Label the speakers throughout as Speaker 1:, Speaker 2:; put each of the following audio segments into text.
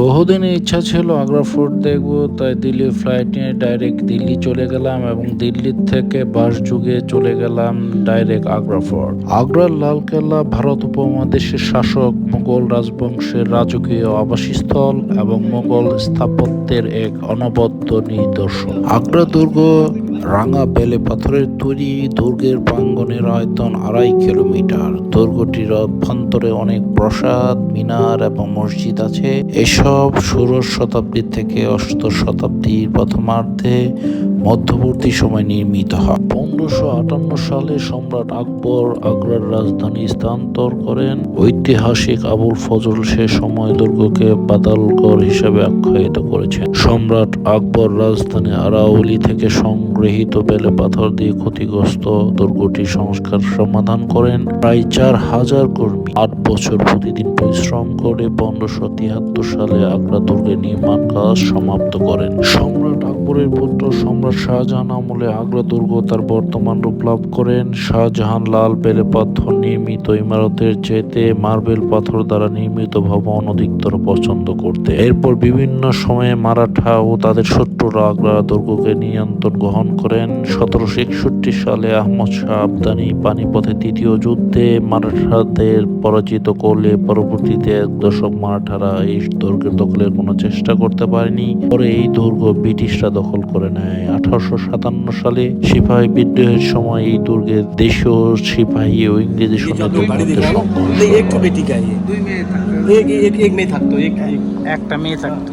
Speaker 1: বহুদিনের ইচ্ছা ছিল আগ্রা ফোর্ট দেখব, তাই দিল্লি ফ্লাইট নিয়ে ডাইরেক্ট দিল্লি চলে গেলাম এবং দিল্লির থেকে বাস যুগে চলে গেলাম ডাইরেক্ট আগ্রা ফোর্ট। আগ্রার লালকেল্লা ভারত উপমহাদেশের শাসক, মুঘল রাজবংশের রাজকীয় আবাসস্থল এবং মুঘল স্থাপত্যের এক অনবদ্য নিদর্শন। আগ্রা দুর্গ রাঙা বেলে পাথরের তৈরি দুর্গের প্রাঙ্গণের আয়তন আড়াই কিলোমিটার। দুর্গটির অভ্যন্তরে অনেক প্রাসাদ, মিনার এবং মসজিদ আছে। এসব ষোড়শ শতাব্দী থেকে অষ্টদশ শতাব্দীর প্রথমার্ধে মধ্যবর্তী সময় নির্মিত হয়। পনেরোশো আটান্ন সালে সম্রাট আকবর আগ্রার রাজধানী স্থানান্তর করেন। ঐতিহাসিক আবুল ফজল সে সময় দুর্গকে বাদালগড় হিসেবে আখ্যায়িত করেছেন। সম্রাট আকবর রাজধানী আরাউলি থেকে সংগৃহীত বেলে পাথর দিয়ে ক্ষতিগ্রস্ত দুর্গটি সংস্কার সমাধান করেন প্রায় চার হাজার কর্মী। আট বছর প্রতিদিন পরিশ্রম করে পনেরোশো তিয়াত্তর সালে আগ্রা দুর্গের নির্মাণ কাজ সমাপ্ত করেন। সম্রাট আকবরের পুত্র সম্রাট শাহজাহান আমলে আগ্রা দুর্গ তার বর্তমান রূপ লাভ করেন। শাহজাহান লাল বেলে পাথর নির্মিত ইমারতের চেতে মার্বেল পাথর দ্বারা নির্মিত ভবন অধিকতর পছন্দ করতে। এরপর বিভিন্ন সময়ে মারাঠা ও তাদের শত্রুরা আগ্রা দুর্গকে নিয়ন্ত্রণ গ্রহণ করেন। সতেরোশো একষট্টি সালে আহমদ শাহ আবদানি পানিপথে তৃতীয় যুদ্ধে মারাঠাদের পরাজিত করলে পরবর্তীতে এক দশক মারাঠারা এই দুর্গের দখলের কোনো চেষ্টা করতে পারেনি। পরে এই দুর্গ ব্রিটিশরা দখল করে নেয়। আঠারোশো সাতান্ন সালে সিপাহী বিদ্রোহের সময় এই দুর্গের দেশীয় সিপাহী ও ইংরেজি
Speaker 2: একটা মেয়ে থাকতো।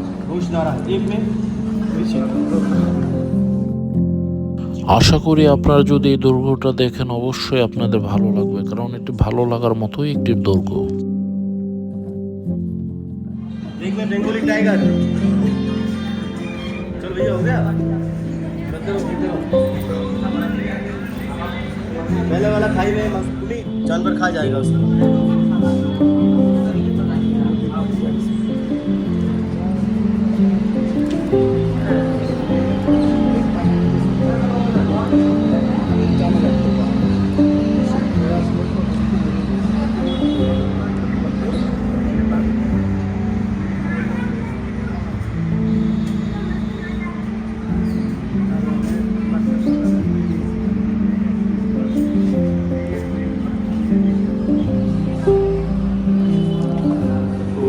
Speaker 1: আশা করি আপনারা যদি এই দুর্গটা দেখেন অবশ্যই আপনাদের ভালো লাগবে কারণ এটি ভালো লাগার মতোই একটি দুর্গ
Speaker 3: एक में बंगाली टाइगर चल भैया हो गया करते रहो करते रहो पहले वाला खाई में मस्कुली जानवर खा जाएगा उसको